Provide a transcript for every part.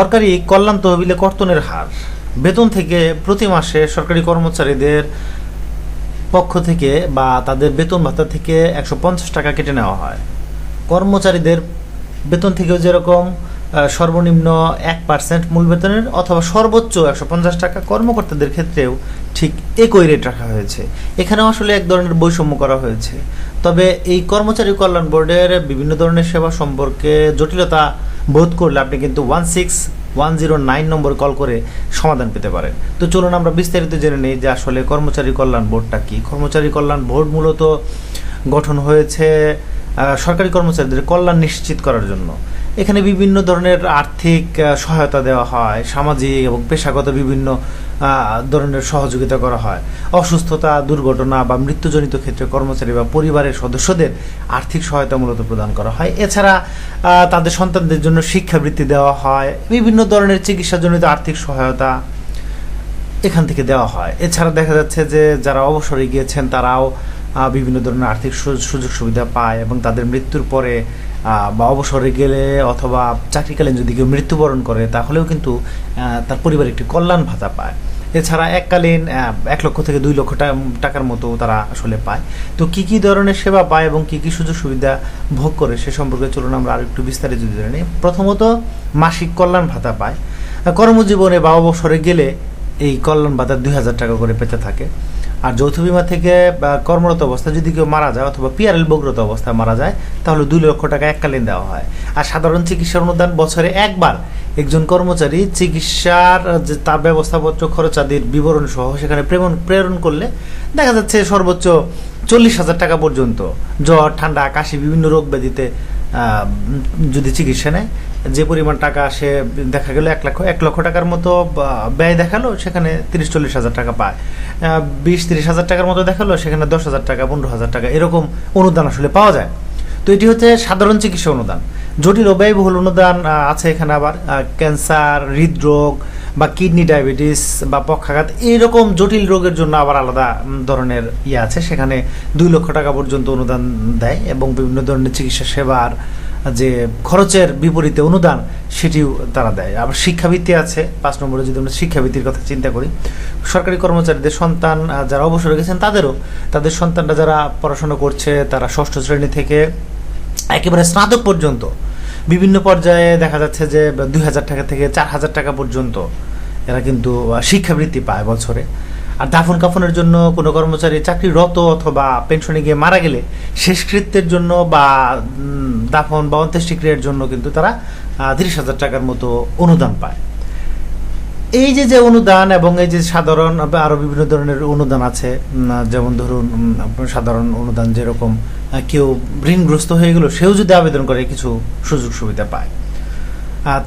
সরকারি কল্যাণ তহবিলে কর্তনের হার। বেতন থেকে প্রতি মাসে সরকারি কর্মচারীদের পক্ষ থেকে বা তাদের বেতন ভাতা থেকে একশো পঞ্চাশ টাকা কেটে নেওয়া হয়। কর্মচারীদের বেতন থেকেও যেরকম সর্বনিম্ন এক পার্সেন্ট মূল বেতনের অথবা সর্বোচ্চ একশো পঞ্চাশ টাকা কর্মকর্তাদের ক্ষেত্রেও ঠিক একই রেট রাখা হয়েছে। এখানেও আসলে এক ধরনের বৈষম্য করা হয়েছে। তবে এই কর্মচারী কল্যাণ বোর্ডের বিভিন্ন ধরনের সেবা সম্পর্কে জটিলতা বোধ করলে আপনি কিন্তু one six one zero nine number call করে সমাধান পেতে পারেন। তো চলুন আমরা বিস্তারিত জেনে নিই যে আসলে কর্মচারী কল্যাণ বোর্ডটা কী। কর্মচারী কল্যাণ বোর্ড মূলত গঠন হয়েছে সরকারি কর্মচারীদের কল্যাণ নিশ্চিত করার জন্য। এখানে বিভিন্ন ধরনের আর্থিক সহায়তা দেওয়া হয়, সামাজিক এবং পেশাগত বিভিন্ন ধরনের সহযোগিতা করা হয়। অসুস্থতা, দুর্ঘটনা বা মৃত্যুজনিত ক্ষেত্রে কর্মচারী বা পরিবারের সদস্যদের আর্থিক সহায়তা মূলত প্রদান করা হয়। এছাড়া তাদের সন্তানদের জন্য শিক্ষাবৃত্তি দেওয়া হয়, বিভিন্ন ধরনের চিকিৎসাজনিত আর্থিক সহায়তা এখান থেকে দেওয়া হয়। এছাড়া দেখা যাচ্ছে যে, যারা অবসরে গিয়েছেন তারাও বিভিন্ন ধরনের আর্থিক সুযোগ সুবিধা পায় এবং তাদের মৃত্যুর পরে বা অবসরে গেলে অথবা চাকরিকালীন যদি কেউ মৃত্যুবরণ করে, তাহলেও কিন্তু তার পরিবার একটি কল্যাণ ভাতা পায়। এছাড়া এককালীন এক লক্ষ থেকে দুই লক্ষ টাকার মতো তারা আসলে পায়। তো কি কি ধরনের সেবা পায় এবং কি কি সুযোগ সুবিধা ভোগ করে সে সম্পর্কে চলুন আমরা আর একটু বিস্তারিত জেনে। নিই প্রথমত, মাসিক কল্যাণ ভাতা পায়। কর্মজীবনে বা অবসরে গেলে এই কল্যাণ ভাতা দুই হাজার টাকা করে পেতে থাকে। আর যৌথ বিমা থেকে কর্মরত অবস্থায় যদি কেউ মারা যায়, অথবা পিআরএল বগ্রত অবস্থায় মারা যায়, তাহলে দুই লক্ষ টাকা এককালীন দেওয়া হয়। আর সাধারণ চিকিৎসার অনুদান বছরে একবার একজন কর্মচারী চিকিৎসার যে তার ব্যবস্থাপত্র, খরচাদির বিবরণ সহ সেখানে প্রেরণ প্রেরণ করলে দেখা যাচ্ছে সর্বোচ্চ চল্লিশ হাজার টাকা পর্যন্ত জ্বর, ঠান্ডা, কাশি, বিভিন্ন রোগ ব্যাধিতে যদি চিকিৎসা নেয়, যে পরিমাণ টাকা সে দেখা গেল এক লক্ষ এক লক্ষ টাকার মতো ব্যয় দেখাল, সেখানে তিরিশ, চল্লিশ হাজার টাকা পায়। বিশ, তিরিশ হাজার টাকার মতো দেখাল, সেখানে দশ হাজার টাকা, পনেরো হাজার টাকা, এরকম অনুদান আসলে পাওয়া যায়। তো এটি হচ্ছে সাধারণ চিকিৎসা অনুদান। জটিল ও ব্যয়বহুল অনুদান আছে এখানে আবার ক্যান্সার, হৃদরোগ বা কিডনি ডায়াবেটিস বা পক্ষাঘাত, এইরকম জটিল রোগের জন্য আবার আলাদা ধরনের ইয়ে আছে। সেখানে দুই লক্ষ টাকা পর্যন্ত অনুদান দেয় এবং বিভিন্ন ধরনের চিকিৎসা সেবার যে খরচের বিপরীতে অনুদান, সেটিও তারা দেয়। আবার শিক্ষাবৃত্তি আছে, পাঁচ নম্বরে যদি আমরা শিক্ষাবৃত্তির কথা চিন্তা করি, সরকারি কর্মচারীদের সন্তান যারা অবসরে গেছেন, তাদেরও, তাদের সন্তানরা যারা পড়াশোনা করছে, তারা ষষ্ঠ শ্রেণি থেকে একেবারে স্নাতক পর্যন্ত বিভিন্ন পর্যায়ে দেখা যাচ্ছে যে দুই হাজার টাকা থেকে চার হাজার টাকা পর্যন্ত এরা কিন্তু শিক্ষাবৃত্তি পায় বছরে। আর দাফন কাফনের জন্য কোনো কর্মচারী চাকরিরত অথবা পেনশনে গিয়ে মারা গেলে শেষকৃত্যের জন্য বা দাফন বা অন্ত্যেষ্টিক্রিয়ার জন্য কিন্তু তারা তিরিশ হাজার টাকার মতো অনুদান পায়। এই যে যে অনুদান এবং এই যে সাধারণ, আরও বিভিন্ন ধরনের অনুদান আছে যেমন ধরুন সাধারণ অনুদান যেরকম কেউ ঋণগ্রস্ত হয়ে গেল, সেও যদি আবেদন করে, কিছু সুযোগ সুবিধা পায়।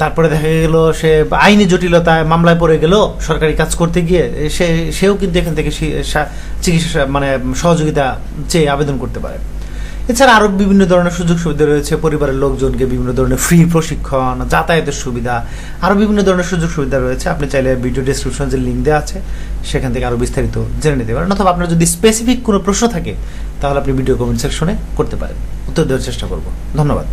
তারপরে দেখা গেল সে আইনি জটিলতায় মামলায় পড়ে গেল, সরকারি কাজ করতে গিয়ে সে, সেও কিন্তু এখান থেকে চিকিৎসা মানে সহযোগিতা চেয়ে আবেদন করতে পারে। এছাড়া আরও বিভিন্ন ধরনের সুযোগ সুবিধা রয়েছে। পরিবারের লোকজনকে বিভিন্ন ধরনের ফ্রি প্রশিক্ষণ, যাতায়াতের সুবিধা আরও বিভিন্ন ধরনের সুযোগ সুবিধা রয়েছে। আপনি চাইলে ভিডিও ডিসক্রিপশন যে লিঙ্ক দেওয়া আছে, সেখান থেকে আরও বিস্তারিত জেনে নিতে পারেন। অথবা আপনার যদি স্পেসিফিক কোনো প্রশ্ন থাকে, তাহলে আপনি ভিডিও কমেন্ট সেকশনে করতে পারেন। উত্তর দেওয়ার চেষ্টা করব। ধন্যবাদ।